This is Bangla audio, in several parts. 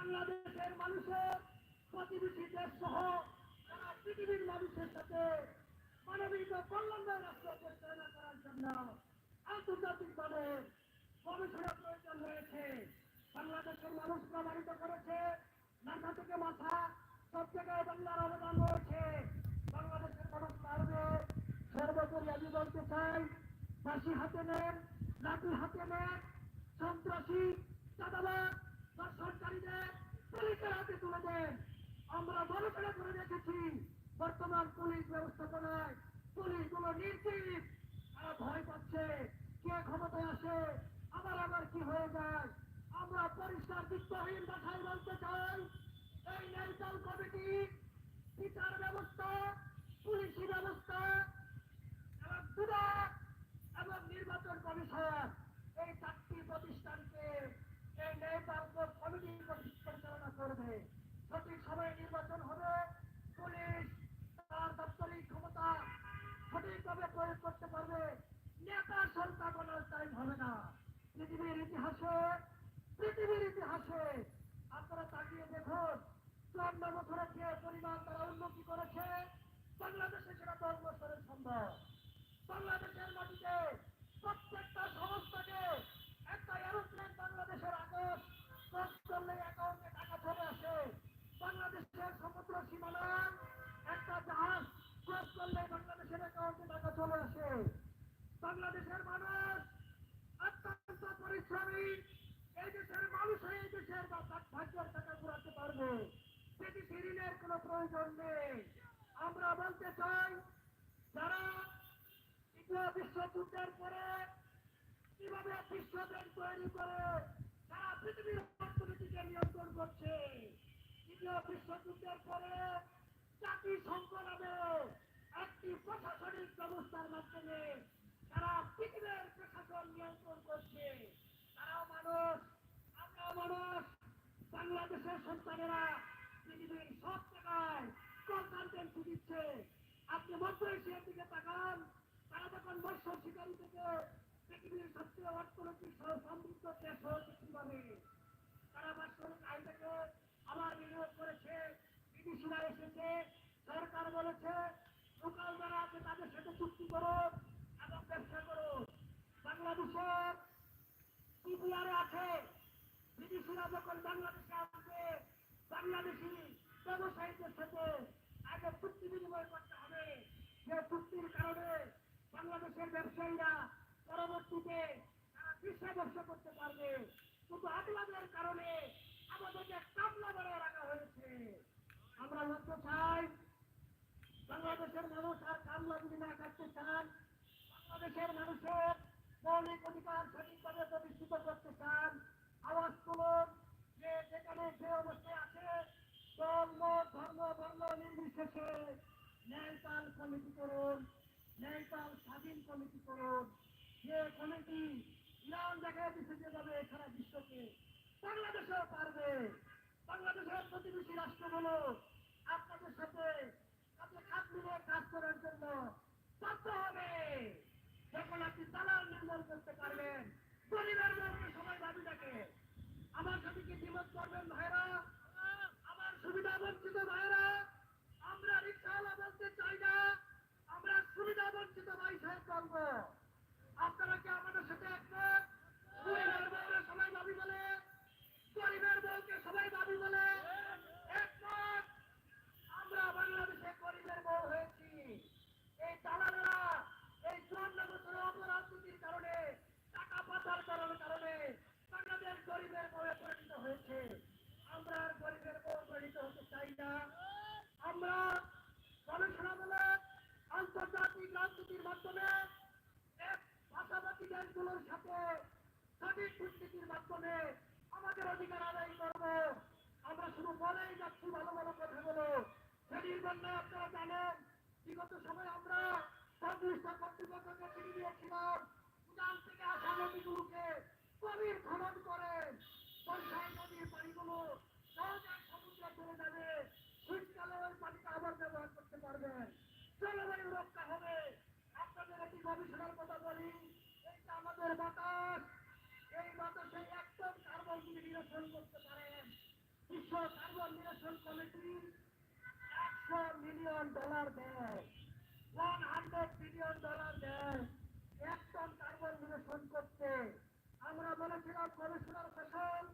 বাংলাদেশের মানুষের প্রতিবেশী দেশ সহ সারা পৃথিবীর মানুষের সাথে মানবিক ও কল্যাণময় রাষ্ট্র পরিচালনা করার জন্য আন্তর্জাতিকভাবে গবেষণা প্রয়োজন রয়েছে। বাংলাদেশের মানুষ প্রমাণিত করেছে মাথা থেকে মাথা সব জায়গায় বাংলার অবদান রয়েছে। বাংলাদেশের মানুষ পারবে সর্বোপরি আমি বলতে চাই, ফাঁসি হাতে নেন, লাঠি হাতে নেন, সন্ত্রাসী চাঁদাবাদ দেখেছি বর্তমান পুলিশ ব্যবস্থাপনায় পুলিশগুলো নির্জীব তারা ভয় পাচ্ছে কে ক্ষমতায় আসে আবার আবার কি হয়ে যায় আমরা পরিষ্কার বিত্তহীন ভাষায় বলতে চাই এই ন্যায়চাল কমিটি বিচার ব্যবস্থা পুলিশি ব্যবস্থা এবং এবং নির্বাচন কমিশন এই চারটি প্রতিষ্ঠানকে এই কমিটি পরিচালনা করবে। সঠিক সময়ে নির্বাচন হবে পুলিশ তার দাপ্তরিক ক্ষমতা সঠিকভাবে প্রয়োগ করতে পারবে নেতা সরকার কোনো টাইম হবে না পৃথিবীর ইতিহাসে পৃথিবীর ইতিহাসে আপনারা তাকিয়ে দেখুন চুয়ান্ন বছরে যে পরিমাণ তারা উন্নতি করেছে বাংলাদেশে সেটা দশ বছরের সম্ভব বাংলাদেশের মাটিতে প্রত্যেকটা সংস্থাকে একটা এরোপ্লেন বাংলাদেশের আকাশ ক্রস করলে অ্যাকাউন্টে টাকা চলে আসে বাংলাদেশের সমুদ্র সীমানায় একটা জাহাজ ক্রস করলে বাংলাদেশের অ্যাকাউন্টে টাকা চলে আসে বাংলাদেশের মানুষ অত্যন্ত পরিশ্রমী এই দেশের মানুষ এই দেশের বা ভাগ্যের টাকা পারবে বিদেশি ঋণের কোনো প্রয়োজন নেই, আমরা বলতে চাই, যারা দ্বিতীয় বিশ্বযুদ্ধের পরে কীভাবে বিশ্ব তৈরি করে সারা পৃথিবীর অর্থনীতিকে নিয়ন্ত্রণ করছে। দ্বিতীয় বিশ্বযুদ্ধের পরে জাতিসংঘ নামে একটি প্রশাসনিক ব্যবস্থার মাধ্যমে সারা পৃথিবীর প্রশাসন নিয়ন্ত্রণ করছে। তারাও মানুষ, আমরাও মানুষ। বাংলাদেশের সন্তানেরা পৃথিবীর সব জায়গায় কনসালটেন্সি দিচ্ছে। আপনি মধ্য এশিয়ার দিকে তাকান। তারা যখন বর্ষ শিকারী থেকে পৃথিবীর সবচেয়ে অর্থনৈতিক সমৃদ্ধ দেশ হয়েছে কীভাবে তারা আয় থেকে আবার বিনিয়োগ করেছে। বিদেশিরা এসেছে। সরকার বলেছে, লোকাল যারা আছে তাদের সাথে চুক্তি করো এবং ব্যবসা করো। বাংলাদেশের পিপিআরে আছে। যখন বাংলাদেশে আসবে, বাংলাদেশি ব্যবসায়ীদের সাথে আগে চুক্তি বিনিময় করতে হবে। যে চুক্তির কারণে বাংলাদেশের ব্যবসায়ীরা পরবর্তীতে তারা ব্যবসা করতে পারবে। কিন্তু কারণে আমাদেরকে কামলা রাখা হয়েছে। আমরা লক্ষ্য চাই বাংলাদেশের মানুষ আর কামলা যদি না কাটতে চান, বাংলাদেশের মানুষের মৌলিক অধিকার সঠিকভাবে প্রতিষ্ঠিত করতে চান, আওয়াজ তুলুন যে যেখানে যে অবস্থায় আছে দল মত ধর্ম বর্ণ নির্বিশেষে ন্যায়পাল কমিটি করুন ন্যায়পাল স্বাধীন কমিটি করুন কমিটি ইরান জায়গায় দিতে যাবে সারা আপনাদের সাথে কাজ মিলিয়ে কাজ করার জন্য হবে। যখন আপনি দালাল নির্মূল করতে পারবেন গরিবের সবাই দাবি থাকে। আমার সাথে কি দ্বিমত করবেন ভাইরা? আমার সুবিধা বঞ্চিত ভাইরা আমরা রিক্সাওয়ালা বলতে চাই না আমরা সুবিধা বঞ্চিত ভাই সাহেব করব আপনারা কি আমাদের সাথে একমত গরিবের বউকে সবাই দাবি বলে গরিবের বউকে সবাই দাবি বলে একমত আমরা বাংলাদেশে গরিবের বউ হয়েছি এই দালালেরা এই চুয়ান্ন বছরের অপরাজনীতির কারণে টাকা পাচার করার কারণে বাংলাদেশ গরিবের বউয়ে পরিণত হয়েছে আমরা আর গরিবের বউ পরিণত হতে চাই না আমরা গবেষণামূলক আন্তর্জাতিক রাজনীতির মাধ্যমে এক পাশাপাশি দেশগুলোর সাথে সঠিক কূটনীতির মাধ্যমে আমাদের আমরা শুধু বলেই যাচ্ছি ভালো ভালো কথাগুলো সেটির বিগত সময় আমরা নদীর পানিগুলো সহজে সমুদ্রে চলে যাবে। পানিটা আবার ব্যবহার করতে পারবেন জলবায়ু রক্ষা হবে। আপনাদের একটি গবেষণার কথা বলি, এইটা আমাদের বাতাস এই বাতাসে একদম কার্বন যদি নিরসন কার্বন নিরসন কমিটি একশো মিলিয়ন ডলার দেয় ওয়ান হান্ড্রেড মিলিয়ন ডলার দেয় এক কার্বন নিরসন করতে আমরা বলেছিলাম গবেষণার ফসল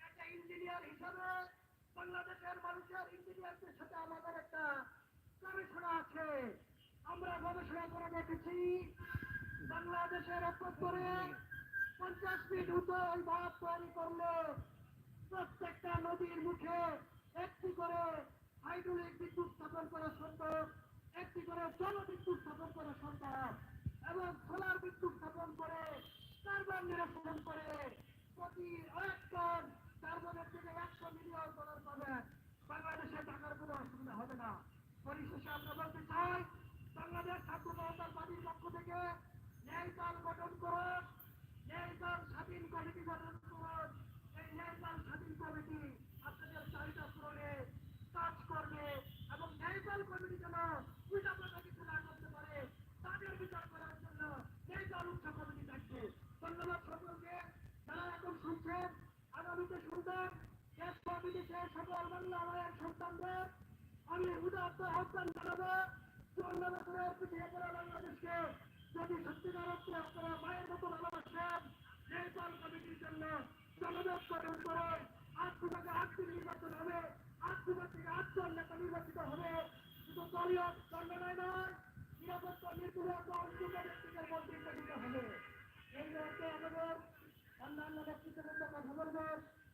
একটা ইঞ্জিনিয়ার হিসাবে বাংলাদেশের মানুষের ইঞ্জিনিয়ারদের সাথে আমাদের একটা গবেষণা আছে। আমরা গবেষণা করে দেখেছি বাংলাদেশের অভ্যন্তরে পঞ্চাশ ফিট উঁচু ওই বাঁধ তৈরি করলে প্রত্যেকটা নদীর মুখে একটি করে হাইড্রোলিক বিদ্যুৎ স্থাপন করা সম্ভব, একটি করে জলবিদ্যুৎ স্থাপন করা সম্ভব এবং সোলার বিদ্যুৎ স্থাপন করে কার্বন নিরসন করে প্রতি কার্বনের থেকে একশো মিলিয়ন ডলার পাবেন। বাংলাদেশে টাকার কোনো অসুবিধা হবে না। পরিশেষে আমরা বলতে চাই, বাংলাদেশ ছাত্র জনতার পার্টির পক্ষ থেকে ন্যায়কাল গঠন করুন। ন্যায়কাল স্বাধীন কমিটি গঠন করুন এই ন্যায়কাল স্বাধীন কমিটি আপনাদের চাহিদা পূরণে কাজ করবে এবং ন্যায়কাল কমিটি যেন উল্টা পাল্টা কিছু না করতে পারে তাদের বিচার করার জন্য ন্যায়কাল উচ্চ কমিটি থাকবে ধন্যবাদ সকলকে যারা এখন শুনছেন আগামীতে শুনবেন দেশ বিদেশে সকল বাংলা মায়ের সন্তানদের। আমি উদাত্ত আহ্বান জানাব চুয়ান্ন বছরের পিছিয়ে পড়া বাংলাদেশকে যদি সত্যিকার অর্থে আপনারা মায়ের মতো ভালোবাসেন নেপাল কমিটির জন্য জনমত গঠন করে আজকে থেকে আজকে নির্বাচন হবে। আজকে থেকে আটজন নেতা নির্বাচিত হবে। শুধু দলীয় দণ্ডনায় নয়, নিরাপত্তা অন্তিম ব্যক্তিদের মন্ত্রিত্ব হবে। এই অন্যান্য ব্যক্তিদের কথা বলবেন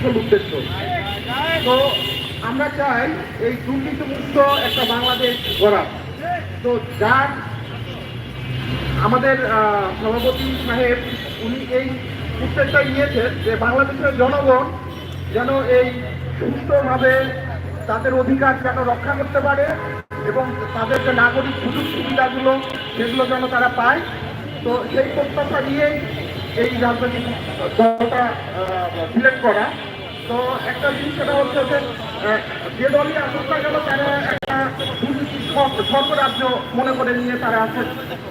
আসল উদ্দেশ্য। তো আমরা চাই এই দুর্নীতিমুক্ত একটা বাংলাদেশ গড়া তো যার আমাদের সভাপতি সাহেব, উনি এই উদ্যোগটা নিয়েছেন যে বাংলাদেশের জনগণ যেন এই সুস্থভাবে তাদের অধিকার যেন রক্ষা করতে পারে এবং তাদের যে নাগরিক সুযোগ সুবিধাগুলো, সেগুলো যেন তারা পায়। তো সেই প্রত্যাশা নিয়েই এই রাজনৈতিক দলটা সিলেক্ট করা। তো একটা জিনিস সেটা হচ্ছে যে যে দলই আসুক না তারা একটা সর্বরাজ্য মনে করে নিয়ে তারা আছে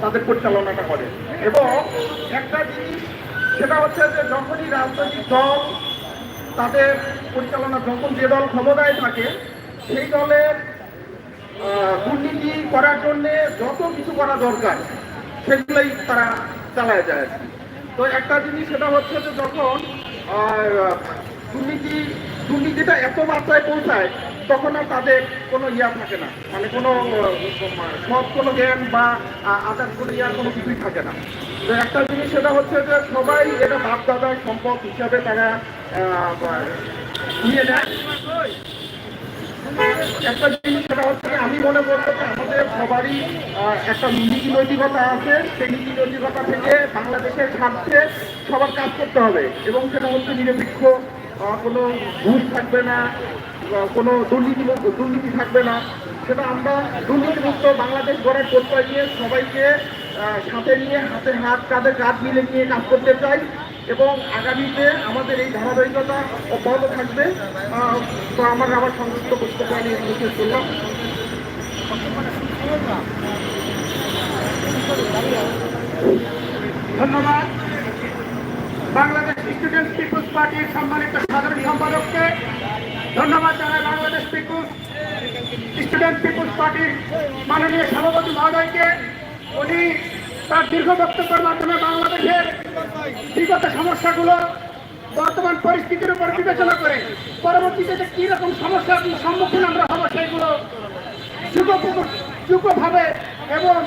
তাদের পরিচালনাটা করে। এবং একটা জিনিস, সেটা হচ্ছে যে যখনই রাজনৈতিক দল তাদের পরিচালনা, যখন যে দল ক্ষমতায় থাকে, সেই দলের দুর্নীতি করার জন্য যত কিছু করা দরকার, সেগুলোই তারা চালায় যায় তো একটা জিনিস, সেটা হচ্ছে যে যখন দুর্নীতি, দুর্নীতিটা এত মাত্রায় পৌঁছায়, তখন আর তাদের কোনো ইয়া থাকে না। মানে কোনো সৎ কোনো জ্ঞান বা আদার কোনো ইয়ার কোনো কিছুই থাকে না। তো একটা জিনিস সেটা হচ্ছে যে সবাই এটা বাপ দাদার সম্পদ হিসাবে তারা নিয়ে নেয়। একটা জিনিস সেটা হচ্ছে আমি মনে করব আমাদের সবারই একটা নীতি নৈতিকতা আছে। সেই নীতি নৈতিকতা থেকে বাংলাদেশের স্বার্থে সবার কাজ করতে হবে। এবং সেটা হচ্ছে নিরপেক্ষ কোনো ঘুষ থাকবে না কোনো দুর্নীতি দুর্নীতি থাকবে না। সেটা আমরা দুর্নীতিমুক্ত বাংলাদেশ গড়ার প্রত্যয় নিয়ে সবাইকে সাথে নিয়ে হাতে হাত, কাঁধে কাঁধ মিলে নিয়ে কাজ করতে চাই এবং আগামীতে আমাদের এই ধারাবাহিকতা অব্যাহত থাকবে। তো আমার আবার সংযুক্ত বক্তব্য আমি শেষ করলাম। ধন্যবাদ। বাংলাদেশ স্টুডেন্ট পার্টির সম্মানিত সাধারণ সম্পাদককে ধন্যবাদ জানাই বাংলাদেশ পিপুলস, স্টুডেন্ট পিপুলস পার্টির মাননীয় সভাপতি মহোদয়কে। উনি তার দীর্ঘ বক্তব্যের মাধ্যমে বাংলাদেশের বিগত সমস্যাগুলো, বর্তমান পরিস্থিতির উপর বিবেচনা করে পরবর্তীতে যে কী রকম সমস্যার সম্মুখীন আমরা হব সেগুলো যুগভাবে এবং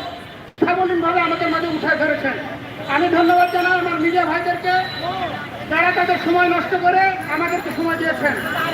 সাবলীনভাবে আমাদের মাঝে উঠে ধরেছেন। আমি ধন্যবাদ জানাই আমার মিডিয়া ভাইদেরকে। যারা তাদের সময় নষ্ট করে আমাদেরকে সময় দিয়েছেন।